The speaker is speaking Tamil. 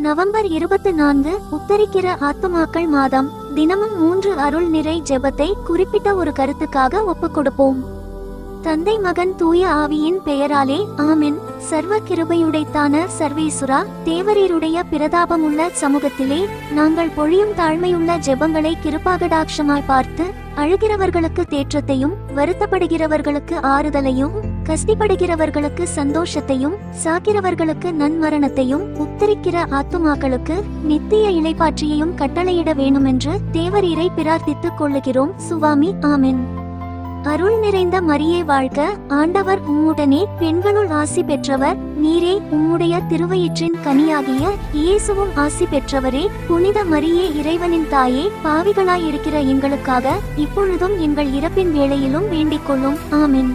நவம்பர் இருபத்தி நான்கு உத்தரிக்கிற ஆத்துமாக்கள் மாதம். தினமும் மூன்று அருள் நிறை ஜெபத்தை குறிப்பிட்ட ஒரு கருத்துக்காக ஒப்புக் கொடுப்போம். தந்தை மகன் தூய ஆவியின் பெயராலே ஆமின். சர்வ கிருபையுடைத்தான சர்வேசுரா தேவரீருடைய பிரதாபமுள்ள சமூகத்திலே நாங்கள் பொழியும் தாழ்மையுள்ள ஜெபங்களை கிருபாகடாட்சமாய் பார்த்து அழுகிறவர்களுக்கு தேற்றத்தையும் வருத்தப்படுகிறவர்களுக்கு ஆறுதலையும் கஷ்டிப்படுகிறவர்களுக்கு சந்தோஷத்தையும் சாக்கிறவர்களுக்கு நன்மரணத்தையும் உத்தரிக்கிற ஆத்துமாக்களுக்கு நித்திய இலைப்பாற்றியையும் கட்டளையிட வேணுமென்று தேவரீரை பிரார்த்தித்துக் கொள்ளுகிறோம். சுவாமி ஆமென். அருள் நிறைந்த மரியே வாழ்க ஆண்டவர் உம்முடனே பெண்களுள் ஆசி பெற்றவர் நீரே உம்முடைய திருவயிற்றின் கனியாகிய இயேசுவும் ஆசி பெற்றவரே. புனித மரியே இறைவனின் தாயே பாவிகளாய் இருக்கிற எங்களுக்காக இப்பொழுதும் எங்கள் இறப்பின் வேளையிலும் வேண்டிக் கொள்ளும். ஆமின்.